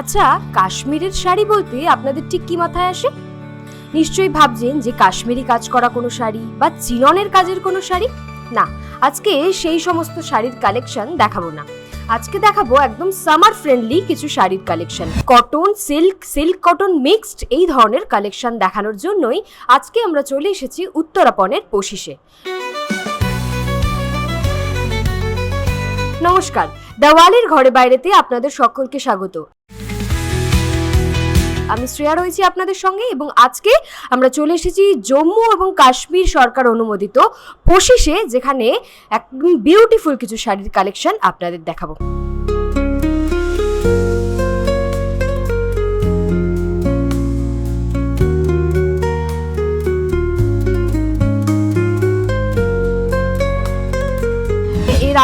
আচ্ছা কাশ্মীরের শাড়ি বলতে আপনাদের ঠিক কি মাথায় আসে? নিশ্চয়ই ভাবছেন যে কাশ্মীরি কাজ করা কোনো শাড়ি বা চিননের কাজের কোনো শাড়ি? না, আজকে সেই সমস্ত শাড়ির কালেকশন দেখাবো না। আজকে দেখাবো একদম সামার ফ্রেন্ডলি কিছু শাড়ির collection cotton silk silk cotton mixed এই ধরনের কালেকশন দেখানোর জন্যই আজকে আমরা চলে এসেছি উত্তরাপণের পশিসে। নমস্কার দেওয়ালির ঘরে বাইরেতে আপনাদের সকলকে স্বাগত। আমি শ্রেয়া রয়েছি আপনাদের সঙ্গে এবং আজকে আমরা চলে এসেছি জম্মু এবং কাশ্মীর সরকার অনুমোদিত পশিসে যেখানে এক বিউটিফুল কিছু শাড়ির কালেকশন আপনাদের দেখাবো।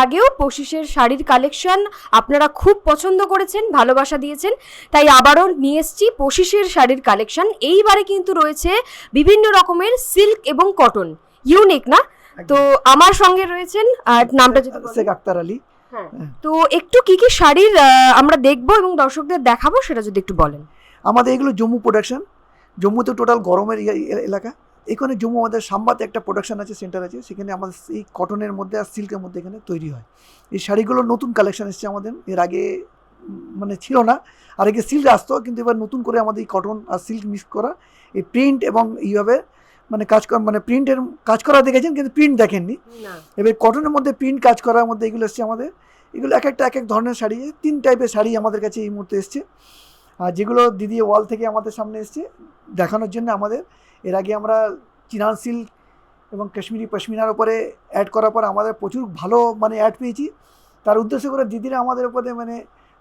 আগেও পশিসের শাড়ির কালেকশন আপনারা খুব পছন্দ করেছেন ভালোবাসা দিয়েছেন। তাই আবারও নিয়ে এসেছি পশিসের শাড়ির কালেকশন এইবারে কিন্তু রয়েছে বিভিন্ন রকমের সিল্ক এবং কটন ইউনিক না? তো আমার সঙ্গে রয়েছেন আর নামটা যদি শেখ আক্তার আলী। হ্যাঁ। তো একটু কি কি শাড়ির আমরা দেখব এবং দর্শকদের দেখাবো সেটা যদি একটু বলেন। আমাদের এগুলো জম্মু প্রোডাকশন জম্মুতে টোটাল গরমের এলাকা। এখানে জম্মু আমাদের সাম্বাতে একটা প্রোডাকশন আছে সেন্টার আছে সেখানে আমাদের এই কটনের মধ্যে আর সিল্কের মধ্যে এখানে তৈরি হয়। এই শাড়িগুলো নতুন কালেকশন এসেছে আমাদের এর আগে মানে ছিল না আর আগে সিল্ক আসতো কিন্তু এবার নতুন করে আমাদের এই কটন আর সিল্ক মিক্স করা এই প্রিন্ট এবং এইভাবে মানে কাজ করা মানে প্রিন্টের কাজ করা দেখেছেন কিন্তু প্রিন্ট দেখেননি। এবার কটনের মধ্যে প্রিন্ট কাজ করার মধ্যে এগুলো এসছে আমাদের এগুলো এক একটা এক এক ধরনের শাড়ি তিন টাইপের শাড়ি আমাদের কাছে এই মুহূর্তে এসছে। আর যেগুলো দিদি ওয়াল থেকে আমাদের সামনে এসছে দেখানোর জন্য আমাদের এর আগে আমরা চিনান সিল্ক এবং কাশ্মীরি পশমিনার উপরে অ্যাড করার পর আমাদের প্রচুর ভালো মানে অ্যাড পেয়েছি। তার উদ্দেশ্য করে দিদিরা আমাদের উপরে মানে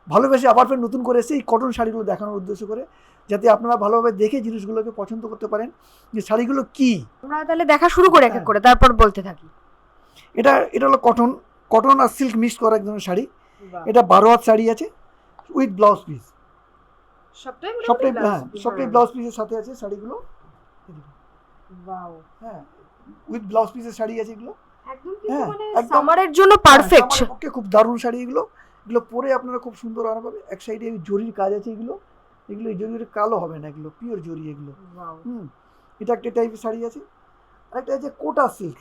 ভালোবেসে আবার ফের নতুন করে এসে এই কটন শাড়িগুলো দেখানোর উদ্দেশ্য করে যাতে আপনারা ভালোভাবে দেখে জিনিসগুলোকে পছন্দ করতে পারেন যে শাড়িগুলো কী। আমরা তাহলে দেখা শুরু করে এক এক। করে তারপর বলতে থাকি। এটা এটা হলো কটন কটন আর সিল্ক মিক্স করা এক ধরনের শাড়ি এটা বারো হাত শাড়ি আছে উইথ ব্লাউজ পিস সবটাই সবটাই হ্যাঁ সবটাই ব্লাউজ পিসের সাথে আছে শাড়িগুলো। ওয়াও হ্যাঁ উইথ ব্লাউজ পিসের শাড়ি আছে এগুলো। একদম হ্যাঁ, কিন্তু মানে সামারের জন্য পারফেক্ট হ্যাঁ, আমার পক্ষে খুব দারুণ শাড়ি এগুলো। এগুলো পরে আপনারা খুব সুন্দর আরাম পাবে এক সাইডে জরির কাজ আছে এগুলো। এগুলো জরির কালো হবে না এগুলো পিওর জরি এগুলো। হুম এটা একটা টাইপের শাড়ি আছে। আরেকটা আছে কোটা সিল্ক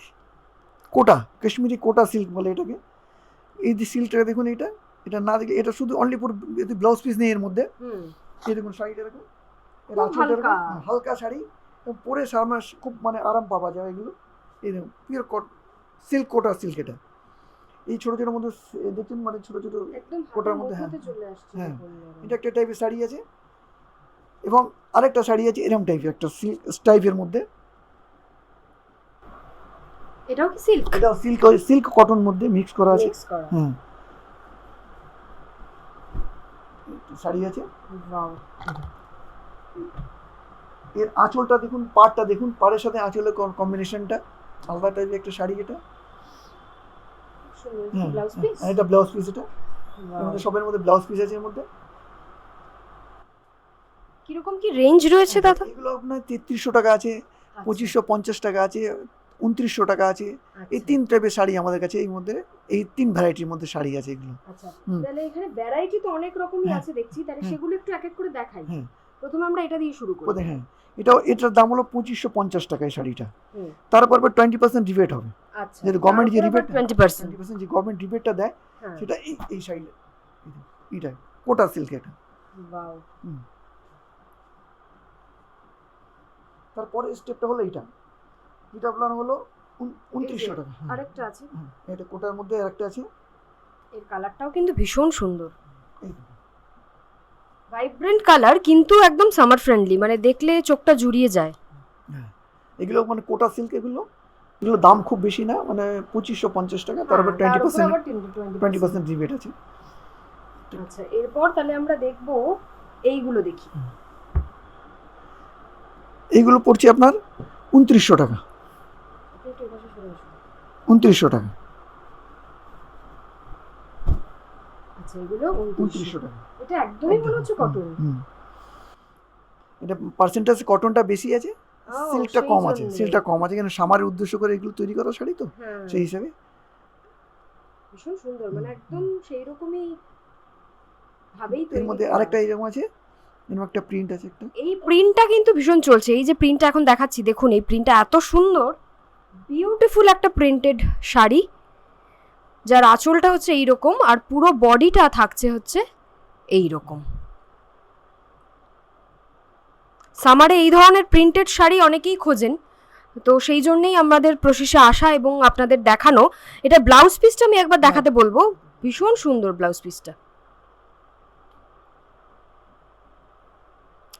কোটা কাশ্মীরি কোটা সিল্ক বলে এটাকে। এই যে সিল্কটা দেখুন এটা। এটা না দেখলে এটা শুধু অনলি পুরো ব্লাউজ পিস নেই এর মধ্যে। এই দেখুন শাড়িটা দেখুন। হ্যাঁ, হালকা শাড়ি। পরে মাস খুব মানে আরাম পাওয়া যায় এগুলো এরকম পিওর কট সিল্ক কোটা সিল্ক এটা। এই ছোটো ছোটোর মধ্যে দেখুন মানে ছোটো ছোটো কোটার মধ্যে, হ্যাঁ। হ্যাঁ। এটা একটা টাইপের শাড়ি আছে এবং আরেকটা শাড়ি আছে এরম টাইপের একটা সিল্ক টাইপের মধ্যে। এটাও কি সিল্ক এটা সিল্ক সিল্ক কটন মধ্যে মিক্স করা আছে। হ্যাঁ শাড়ি আছে। এর আঁচলটা দেখুন পাড়টা দেখুন পাড়ের সাথে আঁচলের কম্বিনেশনটা আলাদা টাইপের একটা শাড়ি এটা। হ্যাঁ, এটা ব্লাউজ পিস এটা। মধ্যে সবের মধ্যে ব্লাউজ পিস আছে এর মধ্যে। কীরকম কি রেঞ্জ রয়েছে দাদা? এগুলো আপনার তেত্রিশশো টাকা আছে পঁচিশশো পঞ্চাশ টাকা আছে উনত্রিশশো টাকা আছে। এই তিন টাইপের শাড়ি আমাদের কাছে এই মধ্যে এই তিন ভ্যারাইটির মধ্যে শাড়ি আছে এগুলো। আচ্ছা তাহলে এখানে ভ্যারাইটি তো অনেক রকমই হ্যাঁ। আছে দেখছি তাহলে হ্যাঁ। সেগুলো একটু এক এক করে দেখাই। হ্যাঁ। প্রথমে আমরা এটা দিয়ে শুরু করি। হ্যাঁ। এটাও এটার দাম হলো পঁচিশশো পঞ্চাশ টাকা এই শাড়িটা। তারপর টোয়েন্টি পার্সেন্ট রিবেট হবে। আচ্ছা। যেটা government যে rebate- টোয়েন্টি পার্সেন্ট যে গভর্নমেন্ট রিবেটটা দেয় হ্যাঁ। সেটা এই এই শাড়ি এইটা কোটা সিল্ক এটা। তারপরে স্টেপটা হলো এইটা। এটা আপনার হলো উনত্রিশশো টাকা হ্যাঁ। আরেকটা আছে। হ্যাঁ, এটা কোটার মধ্যে আরেকটা আছে। এর কালারটাও কিন্তু ভীষণ সুন্দর। এই ভাইব্রেন্ট কালার কিন্তু একদম সামার ফ্রেন্ডলি মানে দেখলে চোখটা জুড়িয়ে যায়। হ্যাঁ এগুলো মানে কোটা সিল্ক এগুলো এগুলো দাম খুব বেশি না মানে পঁচিশশো পঞ্চাশ টাকা হ্যাঁ, টোয়েন্টি তার পার্সেন্ট আবার 20% টোয়েন্টি পার্সেন্ট রিবেট আছে। আচ্ছা এরপর তাহলে আমরা দেখব এইগুলো দেখি। এইগুলো পড়ছে আপনার উনত্রিশশো টাকা। উনত্রিশশো টাকা। আচ্ছা এগুলো উনত্রিশশো টাকা। এটা একদমই মনে হচ্ছে কটন এটা পার্সেন্টেজ কটনটা বেশি আছে সিল্কটা কম আছে সিল্কটা কম আছে কেন সামারের উদ্দেশ্য করে এগুলো তৈরি করা শাড়ি তো হ্যাঁ। সেই হিসাবে। ভীষণ সুন্দর মানে একদম সেই রকমই ভাবেই এর মধ্যে আরেকটা এরকম আছে এরকম একটা প্রিন্ট আছে একটা। এই প্রিন্টটা কিন্তু ভীষণ চলছে এই যে প্রিন্টটা এখন দেখাচ্ছি দেখুন এই প্রিন্টটা এত সুন্দর বিউটিফুল একটা প্রিন্টেড শাড়ি যার আঁচলটা হচ্ছে এই রকম আর পুরো বডিটা থাকছে হচ্ছে এই রকম সামারে এই ধরনের প্রিন্টেড শাড়ি অনেকেই খোঁজেন। তো সেই জন্যই আমাদের প্রশেষে আসা এবং আপনাদের দেখানো। এটা ব্লাউজ পিসটা আমি একবার দেখাতে বলব। ভীষণ সুন্দর ব্লাউজ পিসটা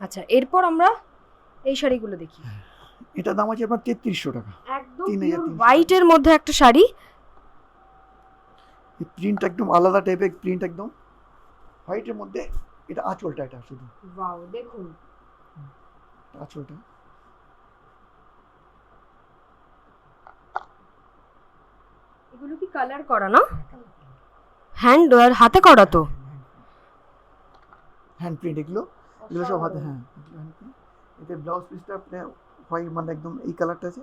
আচ্ছা এরপর আমরা এই শাড়িগুলো দেখি। এটা দাম আছে আপনার তেত্রিশশো টাকা। একদম। হোয়াইটের মধ্যে একটা শাড়ি। প্রিন্ট একদম আলাদা টাইপের প্রিন্ট একদম। হোয়াইটের মধ্যে এটা আঁচলটা এটা শুধু। ওয়াও দেখুন। আঁচলটা। এগুলো কি কালার করা না? হ্যান্ড আর হাতে করা তো? হ্যান্ড প্রিন্ট এগুলো? এগুলো সব হাতে হ্যাঁ। এতে ব্লাউজ পিসটা আপনার হোয়াইট মানে একদম এই কালারটা আছে।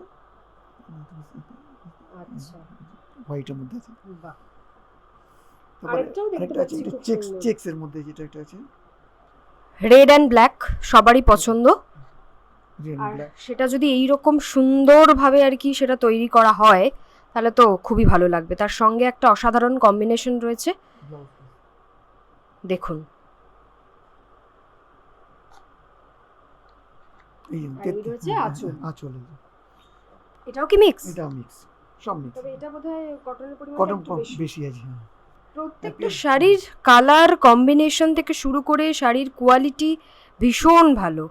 আচ্ছা। হোয়াইটের মধ্যে আছে। বাহ। আরেকটাও দেখতে পাচ্ছি খুব চেক্স সুন্দর। চেক্স এর মধ্যে যেটা একটা আছে। রেড অ্যান্ড ব্ল্যাক সবারই পছন্দ। রেড আর ব্ল্যাক সেটা যদি এই রকম সুন্দরভাবে আর কি সেটা তৈরি করা হয় তাহলে তো খুবই ভালো লাগবে। তার সঙ্গে একটা অসাধারণ কম্বিনেশন রয়েছে। দেখুন। এই যে, আর এই তেত্রিশ- রয়েছে হ্যাঁ, আঁচল। হ্যাঁ, আঁচল এই যে। এটাও কি মিক্স এটা মিক্স সব মিক্স তবে এটা বোধহয় কটনের পরিমাণ কটন একটু বেশি। বেশি আছে হ্যাঁ। প্রত্যেকটা শাড়ির কালার কম্বিনেশন থেকে শুরু করে শাড়ির কোয়ালিটি ভীষণ ভালো।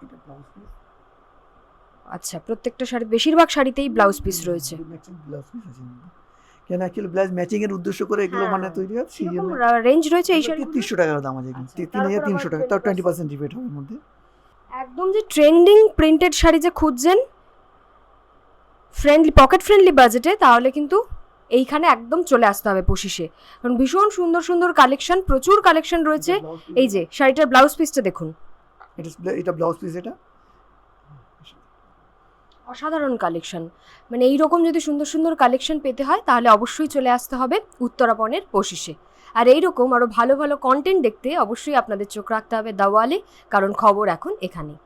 আচ্ছা প্রত্যেকটা শাড়ি বেশিরভাগ শাড়িতেই ব্লাউজ পিস রয়েছে। কেন অ্যাকচুয়ালি ব্লাউজ ম্যাচিং এর উদ্দেশ্য করে এগুলো হ্যাঁ। মানে তৈরি হয়? সেই কীরকম জন্য রেঞ্জ রয়েছে এই শাড়ি তিনশো টাকার দাম আছে আচ্ছা, তিন তার তিনশো টাকা। তাও 20% টোয়েন্টি পার্সেন্ট রিবেট হবে মধ্যে। একদম যে ট্রেন্ডিং প্রিন্টেড শাড়ি যে খুঁজছেন ফ্রেন্ডলি পকেট ফ্রেন্ডলি বাজেটে তাহলে কিন্তু এইখানে একদম চলে আসতে হবে পঁচিশে। কারণ ভীষণ সুন্দর সুন্দর কালেকশন প্রচুর কালেকশন রয়েছে। এই যে শাড়িটার ব্লাউজ পিসটা দেখুন। এটা ব্লাউজ পিস এটা? অসাধারণ কালেকশন মানে এই রকম যদি সুন্দর সুন্দর কালেকশন পেতে হয় তাহলে অবশ্যই চলে আসতে হবে উত্তরাপণের পশিসে আর এই রকম আরও ভালো ভালো কন্টেন্ট দেখতে অবশ্যই আপনাদের চোখ রাখতে হবে দাওয়ালে কারণ খবর এখন এখানেই।